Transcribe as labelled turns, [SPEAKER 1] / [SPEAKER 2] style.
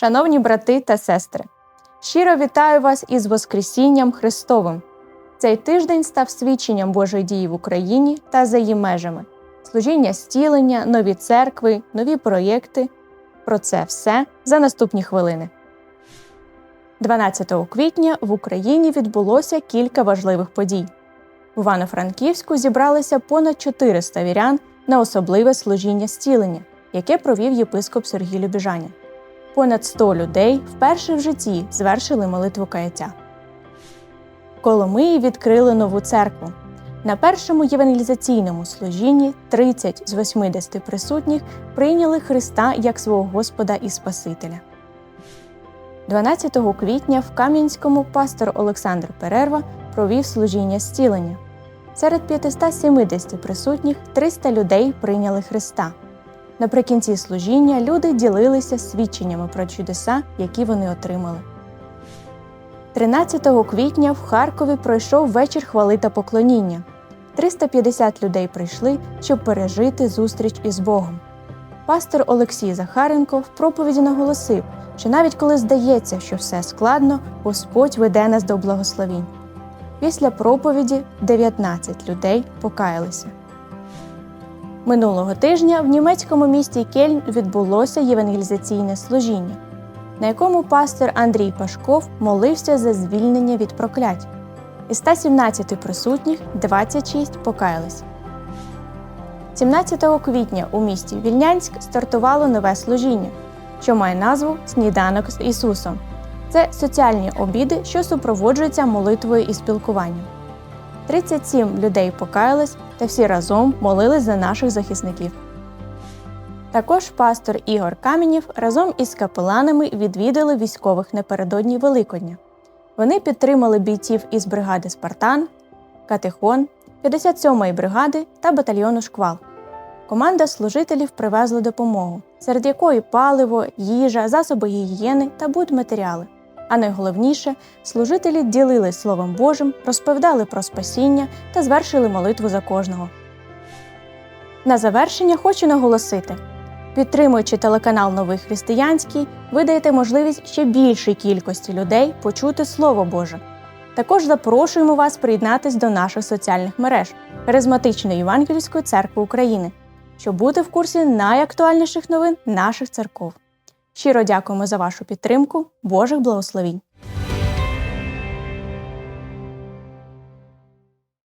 [SPEAKER 1] Шановні брати та сестри, щиро вітаю вас із Воскресінням Христовим. Цей тиждень став свідченням Божої дії в Україні та за її межами, служіння зцілення, нові церкви, нові проєкти. Про це все за наступні хвилини. 12 квітня в Україні відбулося кілька важливих подій. В Івано-Франківську зібралися понад 400 вірян на особливе служіння зцілення, яке провів єпископ Сергій Любіжаня. Понад 100 людей вперше в житті звершили молитву каяття. Коломиї відкрили нову церкву. На першому євангелізаційному служінні 30 з 80 присутніх прийняли Христа як свого Господа і Спасителя. 12 квітня в Кам'янському пастор Олександр Перерва провів служіння зцілення. Серед 570 присутніх 300 людей прийняли Христа. Наприкінці служіння люди ділилися свідченнями про чудеса, які вони отримали. 13 квітня в Харкові пройшов вечір хвали та поклоніння. 350 людей прийшли, щоб пережити зустріч із Богом. Пастор Олексій Захаренко в проповіді наголосив, що навіть коли здається, що все складно, Господь веде нас до благословінь. Після проповіді 19 людей покаялися. Минулого тижня в німецькому місті Кельн відбулося євангелізаційне служіння, на якому пастор Андрій Пашков молився за звільнення від проклять. Із 117 присутніх 26 покаялись. 17 квітня у місті Вільнянськ стартувало нове служіння, що має назву Сніданок з Ісусом. Це соціальні обіди, що супроводжуються молитвою і спілкуванням. 37 людей покаялись та всі разом молились за наших захисників. Також пастор Ігор Камінів разом із капеланами відвідали військових напередодні Великодня. Вони підтримали бійців із бригади Спартан, Катехон, 57-ї бригади та батальйону Шквал. Команда служителів привезла допомогу, серед якої паливо, їжа, засоби гігієни та будматеріали. А найголовніше, служителі ділились Словом Божим, розповідали про спасіння та звершили молитву за кожного. На завершення хочу наголосити: підтримуючи телеканал Новий Християнський, ви даєте можливість ще більшій кількості людей почути Слово Боже. Також запрошуємо вас приєднатись до наших соціальних мереж Харизматичної Євангельської церкви України, щоб бути в курсі найактуальніших новин наших церков. Щиро дякуємо за вашу підтримку. Божих благословінь!